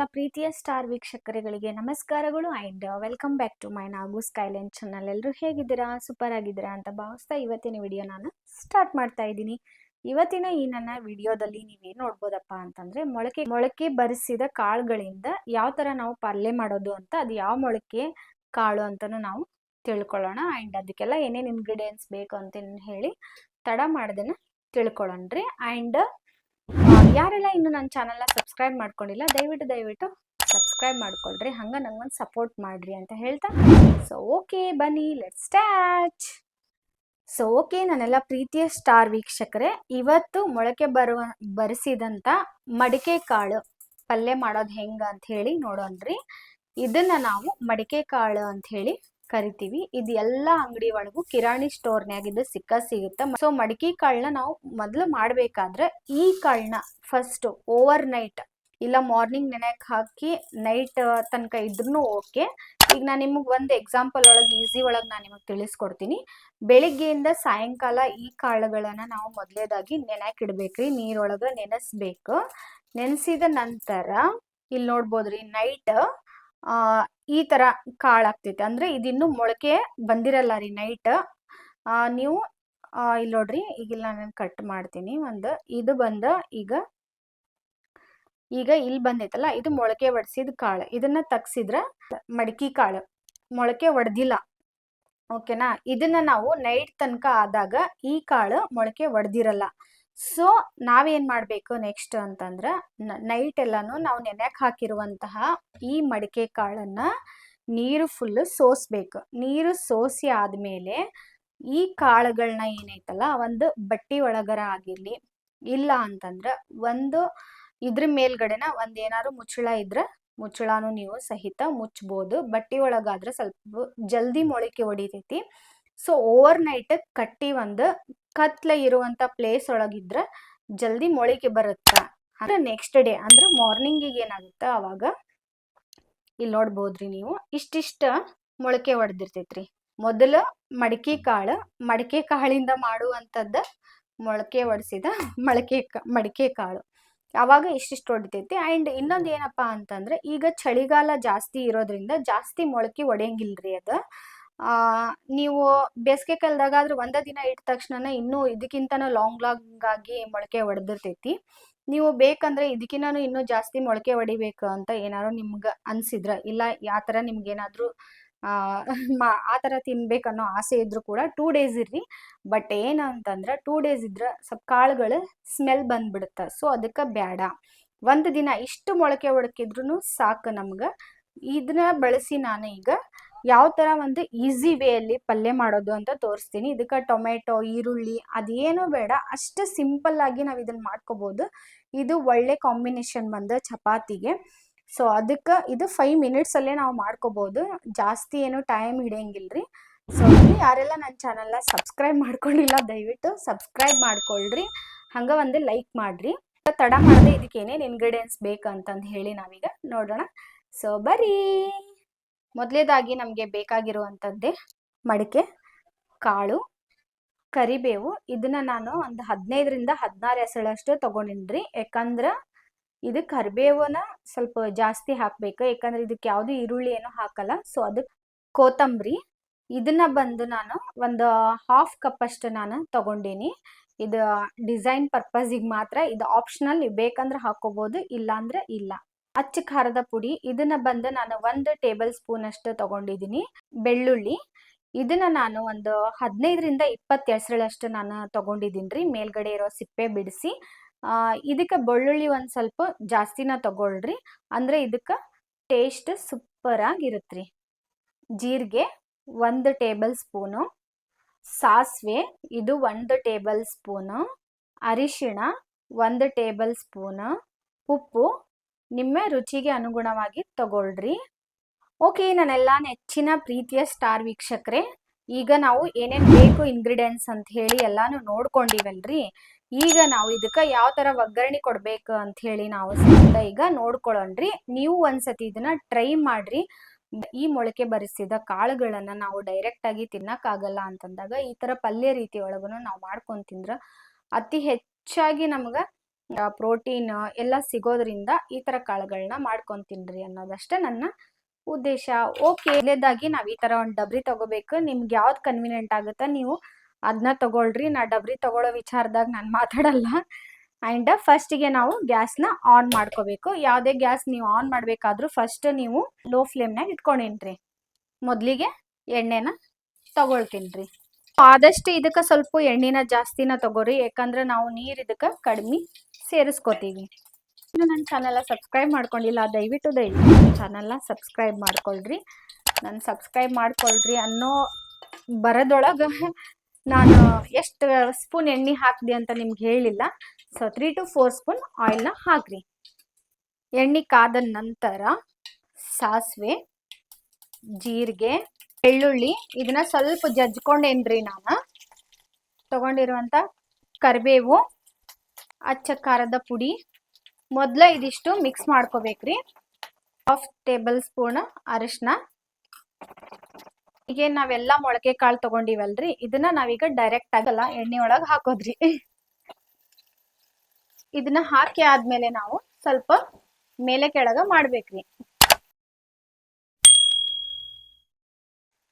ನನ್ನೆಲ್ಲ ಪ್ರೀತಿಯ ಸ್ಟಾರ್ ವೀಕ್ಷಕರುಗಳಿಗೆ ನಮಸ್ಕಾರಗಳು and welcome back to my Nagu skyline channel. ಎಲ್ಲರೂ ಹೇಗಿದ್ದೀರಾ? ಸೂಪರ್ ಆಗಿದ್ದೀರಾ ಅಂತ ಭಾವಿಸ್ತಾ ಇವತ್ತಿನ ವಿಡಿಯೋ ನಾನು ಸ್ಟಾರ್ಟ್ ಮಾಡ್ತಾ ಇದ್ದೀನಿ. ಇವತ್ತಿನ ಈ ನನ್ನ ವಿಡಿಯೋದಲ್ಲಿ ನೀವೇನು ನೋಡ್ಬೋದಪ್ಪ ಅಂತಂದ್ರೆ, ಮೊಳಕೆ ಮೊಳಕೆ ಬರಿಸಿದ ಕಾಳುಗಳಿಂದ ಯಾವ ಥರ ನಾವು ಪಲ್ಯ ಮಾಡೋದು ಅಂತ, ಅದು ಯಾವ ಮೊಳಕೆ ಕಾಳು ಅಂತಲೂ ನಾವು ತಿಳ್ಕೊಳ್ಳೋಣ. ಆ್ಯಂಡ್ ಅದಕ್ಕೆಲ್ಲ ಏನೇನು ಇಂಗ್ರೀಡಿಯೆಂಟ್ಸ್ ಬೇಕು ಅಂತ ಹೇಳಿ ತಡ ಮಾಡ್ದೇನೆ ತಿಳ್ಕೊಳ್ಳೋಣ್ರಿ. ಆ್ಯಂಡ್ ಯಾರೆಲ್ಲ ಇನ್ನು ನನ್ನ ಚಾನಲ್ನ ಸಬ್ಸ್ಕ್ರೈಬ್ ಮಾಡ್ಕೊಂಡಿಲ್ಲ, ದಯವಿಟ್ಟು ದಯವಿಟ್ಟು ಸಬ್ಸ್ಕ್ರೈಬ್ ಮಾಡ್ಕೊಳ್ರಿ. ಹಂಗೆ ನಂಗೊಂದು ಸಪೋರ್ಟ್ ಮಾಡ್ರಿ ಅಂತ ಹೇಳ್ತಾ. ಸೊ ಓಕೆ ಬನ್ನಿ ಲೆಟ್ ಸ್ಟಾರ್ಟ್ ಸೊ ಓಕೆ ನನ್ನೆಲ್ಲ ಪ್ರೀತಿಯ ಸ್ಟಾರ್ ವೀಕ್ಷಕರೇ, ಇವತ್ತು ಮೊಳಕೆ ಬರುವ ಬರಿಸಿದಂಥ ಮಡಿಕೆ ಕಾಳು ಪಲ್ಯ ಮಾಡೋದು ಹೆಂಗೆ ಅಂತ ಹೇಳಿ ನೋಡೋಣ್ರಿ. ಇದನ್ನ ನಾವು ಮಡಿಕೆ ಕಾಳು ಅಂತ ಹೇಳಿ ಕರಿತೀವಿ. ಇದು ಎಲ್ಲ ಅಂಗಡಿ ಒಳಗೂ ಕಿರಾಣಿ ಸ್ಟೋರ್ನ್ಯಾಗ ಇದು ಸಿಕ್ಕ ಸಿಗುತ್ತೆ. ಸೊ ಮಡಿಕೆ ಕಾಳನ್ನ ನಾವು ಮೊದಲು ಮಾಡಬೇಕಾದ್ರೆ ಈ ಕಾಳನ್ನ ಫಸ್ಟ್ ಓವರ್ ನೈಟ್ ಇಲ್ಲ ಮಾರ್ನಿಂಗ್ ನೆನೆಯಕ್ಕೆ ಹಾಕಿ ನೈಟ್ ತನಕ ಇದ್ರೂ ಓಕೆ ಈಗ ನಾನು ನಿಮಗೆ ಒಂದು ಎಕ್ಸಾಂಪಲ್ ಒಳಗೆ ಈಸಿ ಒಳಗೆ ನಾನು ನಿಮಗೆ ತಿಳಿಸ್ಕೊಡ್ತೀನಿ. ಬೆಳಿಗ್ಗೆಯಿಂದ ಸಾಯಂಕಾಲ ಈ ಕಾಳುಗಳನ್ನು ನಾವು ಮೊದಲೇದಾಗಿ ನೆನೆಯಕ್ಕೆ ಇಡಬೇಕ್ರಿ. ನೀರೊಳಗೆ ನೆನೆಸ್ಬೇಕು. ನೆನೆಸಿದ ನಂತರ ಇಲ್ಲಿ ನೋಡ್ಬೋದ್ರಿ ನೈಟ್ ಈ ತರ ಕಾಳಾಗ್ತೈತೆ. ಅಂದ್ರೆ ಇದಿನ್ನು ಮೊಳಕೆ ಬಂದಿರಲ್ಲ ರೀ ನೈಟ್ ನೀವು ಇಲ್ಲಿ ನೋಡ್ರಿ ಈಗ ನಾನು ಕಟ್ ಮಾಡ್ತೀನಿ. ಒಂದು ಇದು ಬಂದ, ಈಗ ಈಗ ಇಲ್ಲಿ ಬಂದೈತಲ್ಲ, ಇದು ಮೊಳಕೆ ಒಡ್ಸಿದ ಕಾಳು. ಇದನ್ನ ತಗ್ಸಿದ್ರ ಮಡಕಿ ಕಾಳು. ಮೊಳಕೆ ಒಡ್ದಿಲ್ಲ. ಓಕೆನಾ? ಇದನ್ನ ನಾವು ನೈಟ್ ತನಕ ಆದಾಗ ಈ ಕಾಳು ಮೊಳಕೆ ಒಡ್ದಿರಲ್ಲ. ಸೊ ನಾವೇನ್ ಮಾಡಬೇಕು ನೆಕ್ಸ್ಟ್ ಅಂತಂದ್ರ ನೈಟ್ ಎಲ್ಲಾನು ನಾವು ನೆನೆಯಕ್ ಹಾಕಿರುವಂತಹ ಈ ಮಡಿಕೆ ಕಾಳನ್ನ ನೀರು ಫುಲ್ ಸೋಸ್ಬೇಕು. ನೀರು ಸೋಸಿ ಆದ್ಮೇಲೆ ಈ ಕಾಳುಗಳನ್ನ ಏನೈತಲ್ಲ, ಒಂದು ಬಟ್ಟಿ ಒಳಗರ ಆಗಿರಲಿ, ಇಲ್ಲ ಅಂತಂದ್ರ ಒಂದು ಇದ್ರ ಮೇಲ್ಗಡೆನ ಒಂದ್ ಏನಾದ್ರು ಮುಚ್ಚಳ ಇದ್ರ ಮುಚ್ಚಳಾನು ನೀವು ಸಹಿತ ಮುಚ್ಬೋದು. ಬಟ್ಟಿ ಒಳಗಾದ್ರೆ ಸ್ವಲ್ಪ ಜಲ್ದಿ ಮೊಳಕೆ ಹೊಡಿತೈತಿ ಸೊ ಓವರ್ ನೈಟ್ ಕಟ್ಟಿ ಒಂದು ಕತ್ಲೆ ಇರುವಂತ ಪ್ಲೇಸ್ ಒಳಗಿದ್ರೆ ಜಲ್ದಿ ಮೊಳಕೆ ಬರುತ್ತ? ಅಂದ್ರೆ ನೆಕ್ಸ್ಟ್ ಡೇ ಅಂದ್ರೆ ಮಾರ್ನಿಂಗಿಗೆ ಏನಾಗುತ್ತ? ಅವಾಗ ಇಲ್ಲಿ ನೋಡ್ಬೋದ್ರಿ ನೀವು, ಇಷ್ಟಿಷ್ಟ ಮೊಳಕೆ ಹೊಡೆದಿರ್ತೈತ್ರಿ ಮೊದಲ ಮಡಿಕೆ ಕಾಳು, ಮಡಿಕೆ ಕಾಳಿಂದ ಮಾಡುವಂಥದ್ದ ಮೊಳಕೆ ಒಡಿಸಿದ ಮೊಳಕೆ ಮಡಿಕೆ ಕಾಳು. ಅವಾಗ ಇಷ್ಟಿಷ್ಟು ಹೊಡಿತೈತಿ ಅಂಡ್ ಇನ್ನೊಂದು ಏನಪ್ಪಾ ಅಂತಂದ್ರೆ, ಈಗ ಚಳಿಗಾಲ ಜಾಸ್ತಿ ಇರೋದ್ರಿಂದ ಜಾಸ್ತಿ ಮೊಳಕೆ ಒಡೆಯಂಗಿಲ್ರಿ ಅದು. ಆ, ನೀವು ಬೇಸಿಗೆ ಕಾಲದಾಗ ಆದ್ರೆ ಒಂದ ದಿನ ಇಟ್ಟ ತಕ್ಷಣ ಇನ್ನೂ ಇದಕ್ಕಿಂತನೂ ಲಾಂಗ್ ಲಾಂಗ್ ಆಗಿ ಮೊಳಕೆ ಹೊಡೆದಿರ್ತೈತಿ ನೀವು ಬೇಕಂದ್ರೆ ಇದಕ್ಕಿನ್ನ ಇನ್ನೂ ಜಾಸ್ತಿ ಮೊಳಕೆ ಹೊಡಿಬೇಕು ಅಂತ ಏನಾದ್ರು ನಿಮ್ಗೆ ಅನ್ಸಿದ್ರ, ಇಲ್ಲ ಯಾತರ ಥರ ನಿಮ್ಗೆ ಏನಾದ್ರು ಆ ಆ ಥರ ತಿನ್ಬೇಕನ್ನೋ ಆಸೆ ಇದ್ರು ಕೂಡ ಟೂ ಡೇಸ್ ಇರ್ರಿ. ಬಟ್ ಏನಂತಂದ್ರ ಟೂ ಡೇಸ್ ಇದ್ರ ಸ್ವಲ್ಪ ಕಾಳುಗಳು ಸ್ಮೆಲ್ ಬಂದ್ಬಿಡುತ್ತೆ. ಸೊ ಅದಕ್ಕೆ ಬೇಡ ಒಂದು ದಿನ ಇಷ್ಟು ಮೊಳಕೆ ಹೊಡಕಿದ್ರು ಸಾಕು ನಮ್ಗೆ. ಇದನ್ನ ಬಳಸಿ ನಾನು ಈಗ ಯಾವ ಥರ ಒಂದು ಈಸಿ ವೇಯಲ್ಲಿ ಪಲ್ಯ ಮಾಡೋದು ಅಂತ ತೋರಿಸ್ತೀನಿ. ಇದಕ್ಕೆ ಟೊಮೆಟೊ, ಈರುಳ್ಳಿ ಅದೇನೂ ಬೇಡ. ಅಷ್ಟು ಸಿಂಪಲ್ ಆಗಿ ನಾವು ಇದನ್ನ ಮಾಡ್ಕೋಬಹುದು ಇದು ಒಳ್ಳೆ ಕಾಂಬಿನೇಷನ್ ಬಂದ ಚಪಾತಿಗೆ. ಸೊ ಅದಕ್ಕೆ ಇದು ಫೈವ್ ಮಿನಿಟ್ಸಲ್ಲೇ ನಾವು ಮಾಡ್ಕೋಬಹುದು ಜಾಸ್ತಿ ಏನು ಟೈಮ್ ಹಿಡಿಯಂಗಿಲ್ರಿ. ಸೊ ಯಾರೆಲ್ಲ ನನ್ನ ಚಾನಲ್ನ ಸಬ್ಸ್ಕ್ರೈಬ್ ಮಾಡ್ಕೊಂಡಿಲ್ಲ, ದಯವಿಟ್ಟು ಸಬ್ಸ್ಕ್ರೈಬ್ ಮಾಡ್ಕೊಳ್ರಿ. ಹಂಗ ಒಂದು ಲೈಕ್ ಮಾಡ್ರಿ. ತಡ ಮಾಡದೆ ಇದಕ್ಕೆ ಏನೇನು ಇಂಗ್ರೀಡಿಯೆಂಟ್ಸ್ ಬೇಕಂತಂದು ಹೇಳಿ ನಾವೀಗ ನೋಡೋಣ. ಸೊ ಬರೀ! ಮೊದಲೇದಾಗಿ ನಮಗೆ ಬೇಕಾಗಿರುವಂಥದ್ದೇ ಮಡಿಕೆ, ಕಾಳು, ಕರಿಬೇವು. ಇದನ್ನ ನಾನು ಒಂದು ಹದಿನೈದರಿಂದ ಹದಿನಾರು ಎಸಳಷ್ಟು ತಗೊಂಡಿನ್ರಿ. ಯಾಕಂದ್ರೆ ಇದು ಕರಿಬೇವನ ಸ್ವಲ್ಪ ಜಾಸ್ತಿ ಹಾಕ್ಬೇಕು. ಯಾಕಂದ್ರೆ ಇದಕ್ಕೆ ಯಾವುದು ಈರುಳ್ಳಿ ಏನು ಹಾಕಲ್ಲ. ಸೊ ಅದಕ್ಕೆ ಕೊತ್ತಂಬರಿ. ಇದನ್ನ ಬಂದು ನಾನು ಒಂದು ಹಾಫ್ ಕಪ್ ಅಷ್ಟು ನಾನು ತಗೊಂಡೀನಿ. ಇದು ಡಿಸೈನ್ ಪರ್ಪಸಿಗೆ ಮಾತ್ರ. ಇದು ಆಪ್ಷನಲ್ ಬೇಕಂದ್ರೆ ಹಾಕೋಬಹುದು ಇಲ್ಲಾಂದ್ರೆ ಇಲ್ಲ. ಅಚ್ಚ ಖಾರದ ಪುಡಿ. ಇದನ್ನ ಬಂದು ನಾನು ಒಂದು ಟೇಬಲ್ ಸ್ಪೂನ್ ಅಷ್ಟು ತಗೊಂಡಿದ್ದೀನಿ. ಬೆಳ್ಳುಳ್ಳಿ. ಇದನ್ನ ನಾನು ಒಂದು ಹದಿನೈದರಿಂದ ಇಪ್ಪತ್ತು ಎಸಳಷ್ಟು ನಾನು ತಗೊಂಡಿದ್ದೀನಿ ರೀ. ಮೇಲ್ಗಡೆ ಇರೋ ಸಿಪ್ಪೆ ಬಿಡಿಸಿ. ಇದಕ್ಕೆ ಬೆಳ್ಳುಳ್ಳಿ ಒಂದು ಸ್ವಲ್ಪ ಜಾಸ್ತಿನ ತಗೊಳ್ರಿ. ಅಂದ್ರೆ ಇದಕ್ಕೆ ಟೇಸ್ಟ್ ಸೂಪರ್ ಆಗಿರುತ್ತೆ ಜೀರಿಗೆ ಒಂದು ಟೇಬಲ್ ಸ್ಪೂನು. ಸಾಸಿವೆ ಇದು ಒಂದು ಟೇಬಲ್ ಸ್ಪೂನು. ಅರಿಶಿಣ ಒಂದು ಟೇಬಲ್ ಸ್ಪೂನು. ಉಪ್ಪು ನಿಮ್ಮ ರುಚಿಗೆ ಅನುಗುಣವಾಗಿ ತಗೊಳ್ರಿ. ಓಕೆ, ನನ್ನೆಲ್ಲ ನೆಚ್ಚಿನ ಪ್ರೀತಿಯ ಸ್ಟಾರ್ ವೀಕ್ಷಕರೇ, ಈಗ ನಾವು ಏನೇನು ಬೇಕು ಇಂಗ್ರೀಡಿಯೆಂಟ್ಸ್ ಅಂತ ಹೇಳಿ ಎಲ್ಲಾನು ನೋಡ್ಕೊಂಡಿವಲ್ರಿ. ಈಗ ನಾವು ಇದಕ್ಕೆ ಯಾವ ಥರ ಒಗ್ಗರಣೆ ಕೊಡ್ಬೇಕು ಅಂತ ಹೇಳಿ ನಾವು ಸಹಿತ ಈಗ ನೋಡ್ಕೊಳ್ಳೋಣ್ರಿ. ನೀವು ಒಂದ್ಸತಿ ಇದನ್ನ ಟ್ರೈ ಮಾಡ್ರಿ. ಈ ಮೊಳಕೆ ಬರಿಸಿದ ಕಾಳುಗಳನ್ನ ನಾವು ಡೈರೆಕ್ಟ್ ಆಗಿ ತಿನ್ನಕ್ಕಾಗಲ್ಲ ಅಂತಂದಾಗ ಈ ತರ ಪಲ್ಯ ರೀತಿ ನಾವು ಮಾಡ್ಕೊಂಡ್ ತಿಂದ್ರ ಅತಿ ಹೆಚ್ಚಾಗಿ ನಮ್ಗ ಪ್ರೋಟೀನ್ ಎಲ್ಲ ಸಿಗೋದ್ರಿಂದ ಈ ಥರ ಕಾಳುಗಳನ್ನ ಮಾಡ್ಕೊಂಡು ತಿನ್ರಿ ಅನ್ನೋದಷ್ಟೇ ನನ್ನ ಉದ್ದೇಶ. ಓಕೆ ಇಲ್ಲದಾಗಿ ನಾವು ಈ ಥರ ಒಂದು ಡಬ್ರಿ ತಗೋಬೇಕು. ನಿಮ್ಗೆ ಯಾವ್ದು ಕನ್ವಿನಿಯಂಟ್ ಆಗುತ್ತೆ ನೀವು ಅದನ್ನ ತಗೊಳ್ರಿ. ನಾ ಡಬ್ರಿ ತಗೊಳ್ಳೋ ವಿಚಾರದಾಗ ನಾನು ಮಾತಾಡಲ್ಲ. ಆ್ಯಂಡ್ ಫಸ್ಟಿಗೆ ನಾವು ಗ್ಯಾಸ್ನ ಆನ್ ಮಾಡ್ಕೋಬೇಕು. ಯಾವುದೇ ಗ್ಯಾಸ್ ನೀವು ಆನ್ ಮಾಡಬೇಕಾದ್ರೂ ಫಸ್ಟ್ ನೀವು ಲೋ ಫ್ಲೇಮ್ನಾಗ ಇಟ್ಕೊಂಡಿನ್ರಿ ಮೊದಲಿಗೆ ಎಣ್ಣೆನ ತಗೊಳ್ತೀನಿ ಆದಷ್ಟು ಇದಕ್ಕೆ ಸ್ವಲ್ಪ ಎಣ್ಣೆನ ಜಾಸ್ತಿನ ತಗೋರಿ. ಯಾಕಂದ್ರೆ ನಾವು ನೀರು ಇದಕ್ಕೆ ಕಡಿಮೆ ಸೇರಿಸ್ಕೋತೀವಿ. ಇನ್ನು ನನ್ನ ಚಾನಲ್ನ ಸಬ್ಸ್ಕ್ರೈಬ್ ಮಾಡ್ಕೊಂಡಿಲ್ಲ, ದಯವಿಟ್ಟು ದಯವಿಟ್ಟು ನನ್ನ ಚಾನಲ್ನ ಸಬ್ಸ್ಕ್ರೈಬ್ ಮಾಡ್ಕೊಳ್ರಿ. ನಾನು ಸಬ್ಸ್ಕ್ರೈಬ್ ಮಾಡ್ಕೊಳ್ರಿ ಅನ್ನೋ ಬರದೊಳಗೆ ನಾನು ಎಷ್ಟು ಸ್ಪೂನ್ ಎಣ್ಣೆ ಹಾಕಿದೆ ಅಂತ ನಿಮ್ಗೆ ಹೇಳಿಲ್ಲ. So three to four spoon ಆಯಿಲ್ನ ಹಾಕ್ರಿ. ಎಣ್ಣೆ ಕಾದ ನಂತರ ಸಾಸಿವೆ, ಜೀರಿಗೆ, ಬೆಳ್ಳುಳ್ಳಿ ಇದನ್ನ ಸ್ವಲ್ಪ ಜಜ್ಕೊಂಡೇನ್ರಿ ನಾನು? ತಗೊಂಡಿರುವಂಥ ಕರಿಬೇವು ಅಚ್ಚ ಖಾರದ ಪುಡಿ. ಮೊದಲ ಇದಿಷ್ಟು ಮಿಕ್ಸ್ ಮಾಡ್ಕೋಬೇಕ್ರಿ. ಹಾಫ್ ಟೇಬಲ್ ಸ್ಪೂನ್ ಅರಿಶಿನ. ಈಗ ನಾವೆಲ್ಲ ಮೊಳಕೆ ಕಾಳು ತಗೊಂಡಿವಲ್ರಿ, ಇದನ್ನ ನಾವೀಗ ಡೈರೆಕ್ಟ್ ಆಗಲ್ಲ ಎಣ್ಣೆ ಒಳಗೆ ಹಾಕೋದ್ರಿ. ಇದನ್ನ ಹಾಕಿ ಆದ್ಮೇಲೆ ನಾವು ಸ್ವಲ್ಪ ಮೇಲೆ ಕೆಳಗ ಮಾಡ್ಬೇಕ್ರಿ.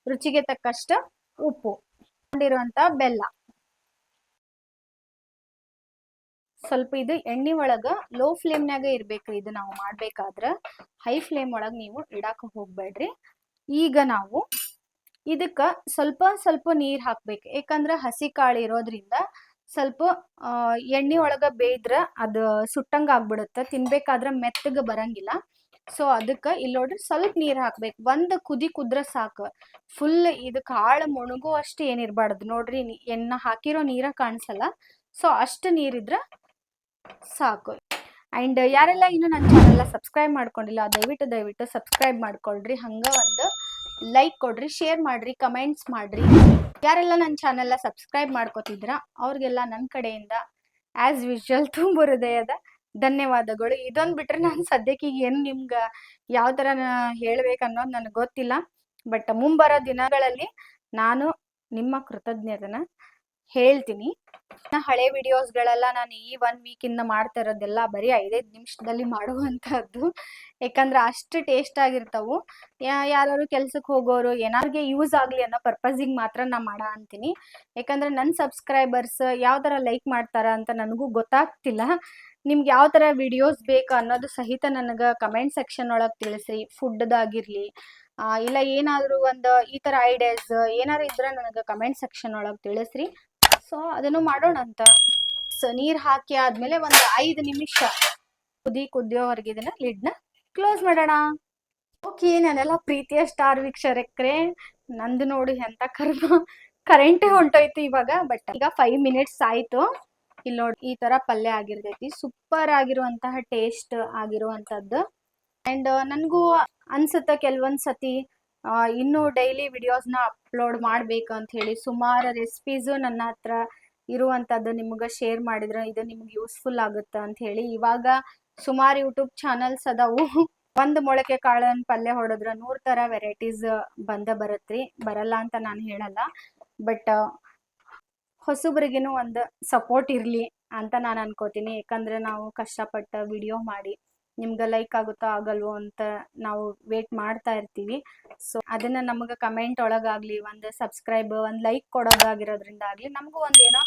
ರುಚಿಗೆ ತಕ್ಕಷ್ಟ ಉಪ್ಪು. ಕೊಂಡಿರುವಂತ ಬೆಲ್ಲ. ಸ್ವಲ್ಪ ಇದು ಎಣ್ಣೆ ಒಳಗ ಲೋ ಫ್ಲೇಮ್ನಾಗ ಇರಬೇಕು ಇದು ನಾವು ಮಾಡ್ಬೇಕಾದ್ರ. ಹೈ ಫ್ಲೇಮ್ ಒಳಗ ನೀವು ಇಡಾಕ ಹೋಗ್ಬೇಡ್ರಿ ಈಗ ನಾವು ಇದಕ್ಕ ಸ್ವಲ್ಪ ಸ್ವಲ್ಪ ನೀರ್ ಹಾಕ್ಬೇಕು. ಯಾಕಂದ್ರ ಹಸಿ ಕಾಳು ಇರೋದ್ರಿಂದ ಸ್ವಲ್ಪ ಎಣ್ಣೆ ಒಳಗ ಬೇಯ್ದ್ರ ಅದು ಸುಟ್ಟಂಗ ಆಗ್ಬಿಡುತ್ತೆ, ತಿನ್ಬೇಕಾದ್ರ ಮೆತ್ತಗ ಬರಂಗಿಲ್ಲ. ಸೊ ಅದಕ್ಕೆ ಇಲ್ಲಿ ನೋಡ್ರಿ ಸ್ವಲ್ಪ ನೀರ್ ಹಾಕ್ಬೇಕು. ಒಂದ್ ಕುದಿ ಕುದ್ರ ಸಾಕು. ಫುಲ್ ಇದು ಕಾಳು ಮುಣುಗುವಷ್ಟು ಏನಿರ್ಬಾರ್ದು ನೋಡ್ರಿ ಎನ್ನ ಹಾಕಿರೋ ನೀರ ಕಾಣಿಸಲ್ಲ. ಸೊ ಅಷ್ಟು ನೀರಿದ್ರ ಸಾಕು. ಅಂಡ್ ಯಾರೆಲ್ಲ ಇನ್ನೂ ನನ್ನ ಚಾನೆಲ್ಲ ಸಬ್ಸ್ಕ್ರೈಬ್ ಮಾಡ್ಕೊಂಡಿಲ್ಲ, ದಯವಿಟ್ಟು ದಯವಿಟ್ಟು ಸಬ್ಸ್ಕ್ರೈಬ್ ಮಾಡ್ಕೊಳ್ರಿ. ಹಂಗೆ ಒಂದು ಲೈಕ್ ಕೊಡ್ರಿ ಶೇರ್ ಮಾಡ್ರಿ ಕಮೆಂಟ್ಸ್ ಮಾಡ್ರಿ. ಯಾರೆಲ್ಲ ನನ್ನ ಚಾನಲ್ನ ಸಬ್ಸ್ಕ್ರೈಬ್ ಮಾಡ್ಕೋತಿದ್ರ ಅವ್ರಿಗೆಲ್ಲ ನನ್ನ ಕಡೆಯಿಂದ ಆ್ಯಸ್ ಯೂಶ್ವಲ್ ತುಂಬ ಹೃದಯದ ಧನ್ಯವಾದಗಳು. ಇದೊಂದು ಬಿಟ್ರೆ ನಾನು ಸದ್ಯಕ್ಕೆ ಏನು ನಿಮ್ಗೆ ಯಾವ ಥರ ಹೇಳ್ಬೇಕು ಅನ್ನೋದು ನನಗೆ ಗೊತ್ತಿಲ್ಲ. ಬಟ್ ಮುಂಬರೋ ದಿನಗಳಲ್ಲಿ ನಾನು ನಿಮ್ಮ ಕೃತಜ್ಞತೆನ ಹೇಳ್ತೀನಿ. ಹಳೆ ವಿಡಿಯೋಸ್ಗಳೆಲ್ಲ ನಾನು ಈ ಒನ್ ವೀಕಿಂದ ಮಾಡ್ತಾ ಇರೋದೆಲ್ಲ ಬರೀ ಐದೈದು ನಿಮಿಷದಲ್ಲಿ ಮಾಡುವಂತಹದ್ದು. ಯಾಕಂದ್ರೆ ಅಷ್ಟು ಟೇಸ್ಟ್ ಆಗಿರ್ತಾವು. ಯಾರು ಕೆಲ್ಸಕ್ಕೆ ಹೋಗೋರು ಏನಾರಿಗೆ ಯೂಸ್ ಆಗಲಿ ಅನ್ನೋ ಪರ್ಪಸಿಗೆ ಮಾತ್ರ ನಾ ಮಾಡ ಅಂತೀನಿ. ಯಾಕಂದ್ರೆ ನನ್ನ ಸಬ್ಸ್ಕ್ರೈಬರ್ಸ್ ಯಾವ ತರ ಲೈಕ್ ಮಾಡ್ತಾರ ಅಂತ ನನಗೂ ಗೊತ್ತಾಗ್ತಿಲ್ಲ. ನಿಮ್ಗೆ ಯಾವ ತರ ವಿಡಿಯೋಸ್ ಬೇಕು ಅನ್ನೋದು ಸಹಿತ ನನಗೆ ಕಮೆಂಟ್ ಸೆಕ್ಷನ್ ಒಳಗೆ ಫುಡ್ ಫುಡ್ದಾಗಿರಲಿ ಇಲ್ಲ ಏನಾದರೂ ಒಂದು ಈ ಥರ ಐಡಿಯಾಸ್ ಏನಾರು ಇದ್ರೆ ನನಗೆ ಕಮೆಂಟ್ ಸೆಕ್ಷನ್ ಒಳಗೆ ತಿಳಿಸ್ರಿ. ಸೊ ಅದನ್ನು ಮಾಡೋಣ ಅಂತ. ಸೊ ನೀರ್ ಹಾಕಿ ಆದ್ಮೇಲೆ ಒಂದು ಐದು ನಿಮಿಷ ಕುದಿ ಕುದಿಯೋವರೆಗೆ ಇದನ್ನ ಲಿಡ್ನ ಕ್ಲೋಸ್ ಮಾಡೋಣ. ಓಕೆ, ನಾನೆಲ್ಲ ಪ್ರೀತಿಯ ಸ್ಟಾರ್ ವೀಕ್ಷರಕ್ರೆ ನಂದು ನೋಡಿ ಎಂತ ಕರ್ಮ. ಕರೆಂಟ್ ಹೊಂಟೋಯ್ತು ಇವಾಗ ಬಟ್ ಈಗ ಫೈವ್ ಮಿನಿಟ್ಸ್ ಆಯ್ತು. ಇಲ್ಲಿ ನೋಡಿ, ಈ ತರ ಪಲ್ಯ ಆಗಿರ್ತೈತಿ. ಸೂಪರ್ ಆಗಿರುವಂತಹ ಟೇಸ್ಟ್ ಆಗಿರುವಂತದ್ದು ಅಂಡ್ ನನಗೂ ಅನ್ಸುತ್ತೆ ಕೆಲವೊಂದ್ ಸತಿ ಇನ್ನು ಡೈಲಿ ವಿಡಿಯೋಸ್ನ ಅಪ್ಲೋಡ್ ಮಾಡ್ಬೇಕು ಅಂತ ಹೇಳಿ ಸುಮಾರು ರೆಸಿಪೀಸು ನನ್ನ ಹತ್ರ ಇರುವಂತದ್ದು ನಿಮ್ಗೆ ಶೇರ್ ಮಾಡಿದ್ರೆ ಇದು ನಿಮ್ಗೆ ಯೂಸ್ಫುಲ್ ಆಗುತ್ತೆ ಅಂತ ಹೇಳಿ. ಇವಾಗ ಸುಮಾರು ಯೂಟ್ಯೂಬ್ ಚಾನಲ್ಸ್ ಅದಾವು. ಒಂದ್ ಮೊಳಕೆ ಕಾಳನ್ ಪಲ್ಯ ಹೊಡೆದ್ರ ನೂರ್ ಥರ ವೆರೈಟೀಸ್ ಬಂದ ಬರತ್ರಿ. ಬರಲ್ಲ ಅಂತ ನಾನು ಹೇಳಲ್ಲ. ಬಟ್ ಹೊಸಬ್ರಿಗೇನು ಒಂದು ಸಪೋರ್ಟ್ ಇರ್ಲಿ ಅಂತ ನಾನು ಅನ್ಕೋತೀನಿ. ಯಾಕಂದ್ರೆ ನಾವು ಕಷ್ಟಪಟ್ಟ ವಿಡಿಯೋ ಮಾಡಿ ನಿಮ್ಗೆ ಲೈಕ್ ಆಗುತ್ತೋ ಆಗಲ್ವೋ ಅಂತ ನಾವು ವೇಟ್ ಮಾಡ್ತಾ ಇರ್ತೀವಿ. ಸೊ ಅದನ್ನ ನಮಗೆ ಕಮೆಂಟ್ ಒಳಗಾಗ್ಲಿ, ಒಂದು ಸಬ್ಸ್ಕ್ರೈಬ್ ಒಂದು ಲೈಕ್ ಕೊಡೋದಾಗಿರೋದ್ರಿಂದ ಆಗ್ಲಿ, ನಮಗೂ ಒಂದೇನೋ ಏನೋ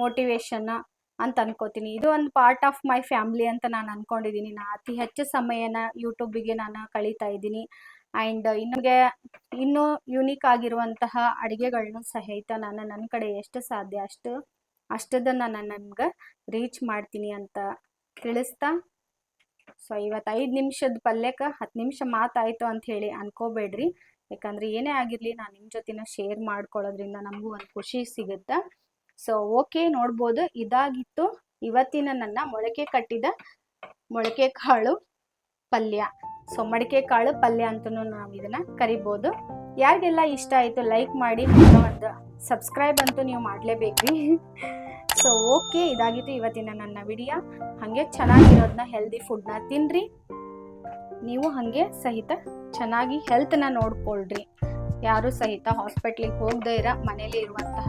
ಮೋಟಿವೇಶನ್ ಅಂತ ಅನ್ಕೋತೀನಿ. ಇದು ಒಂದು ಪಾರ್ಟ್ ಆಫ್ ಮೈ ಫ್ಯಾಮಿಲಿ ಅಂತ ನಾನು ಅನ್ಕೊಂಡಿದ್ದೀನಿ ನಾ ಅತಿ ಹೆಚ್ಚು ಸಮಯನ ಯೂಟ್ಯೂಬಿಗೆ ನಾನು ಕಳೀತಾ ಇದ್ದೀನಿ. ಆ್ಯಂಡ್ ಇನ್ನೊಂಗೆ, ಇನ್ನೂ ಯುನೀಕ್ ಆಗಿರುವಂತಹ ಅಡುಗೆಗಳನ್ನು ಸಹಿತ ನಾನು ನನ್ನ ಕಡೆ ಎಷ್ಟು ಸಾಧ್ಯ ಅಷ್ಟು, ಅಷ್ಟದನ್ನ ನಾನು ನನ್ಗೆ ರೀಚ್ ಮಾಡ್ತೀನಿ ಅಂತ ತಿಳಿಸ್ತಾ ಸೊ ಇವತ್ತು ಐದು ನಿಮಿಷದ ಪಲ್ಯಕ್ಕೆ ಹತ್ತು ನಿಮಿಷ ಮಾತಾಯಿತು ಅಂತ ಹೇಳಿ ಅನ್ಕೋಬೇಡ್ರಿ. ಯಾಕಂದ್ರೆ ಏನೇ ಆಗಿರಲಿ ನಾನು ನಿಮ್ಮ ಜೊತೆನ ಶೇರ್ ಮಾಡ್ಕೊಳ್ಳೋದ್ರಿಂದ ನಮಗೂ ಒಂದು ಖುಷಿ ಸಿಗುತ್ತೆ. ಸೊ ಓಕೆ ನೋಡ್ಬೋದು. ಇದಾಗಿತ್ತು ಇವತ್ತಿನ ನನ್ನ ಮೊಳಕೆ ಕಟ್ಟಿದ ಮೊಳಕೆ ಕಾಳು ಪಲ್ಯ. ಸೊ ಮಡಿಕೆ ಕಾಳು ಪಲ್ಯ ಅಂತಲೂ ನಾವು ಇದನ್ನ ಕರಿಬೋದು. ಯಾರಿಗೆಲ್ಲ ಇಷ್ಟ ಆಯಿತು ಲೈಕ್ ಮಾಡಿ ಒಂದು ಸಬ್ಸ್ಕ್ರೈಬ್ ಅಂತೂ ನೀವು ಮಾಡಲೇಬೇಕ್ರಿ. ಸೊ ಓಕೆ ಇದಾಗಿತ್ತು ಇವತ್ತಿನ ನನ್ನ ವಿಡಿಯೋ ಹಾಗೆ ಚೆನ್ನಾಗಿರೋದನ್ನ ಹೆಲ್ದಿ ಫುಡ್ನ ತಿನ್ನಿರಿ ನೀವು ಹಾಗೆ ಸಹಿತ ಚೆನ್ನಾಗಿ ಹೆಲ್ತ್ನ ನೋಡ್ಕೊಳ್ರಿ. ಯಾರು ಸಹಿತ ಹಾಸ್ಪಿಟ್ಲಿಗೆ ಹೋಗದೇ ಇರೋ, ಮನೇಲಿ ಇರುವಂತಹ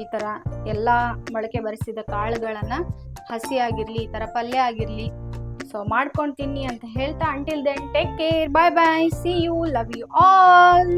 ಈ ಥರ ಎಲ್ಲ ಮೊಳಕೆ ಬರಿಸಿದ ಕಾಳುಗಳನ್ನು ಹಸಿ ಆಗಿರಲಿ ಈ ಥರ ಪಲ್ಯ ಆಗಿರಲಿ. ಸೊ ಮಾಡ್ಕೊಂಡು ತಿನ್ನಿ ಅಂತ ಹೇಳ್ತಾ until then take care bye bye see you love you all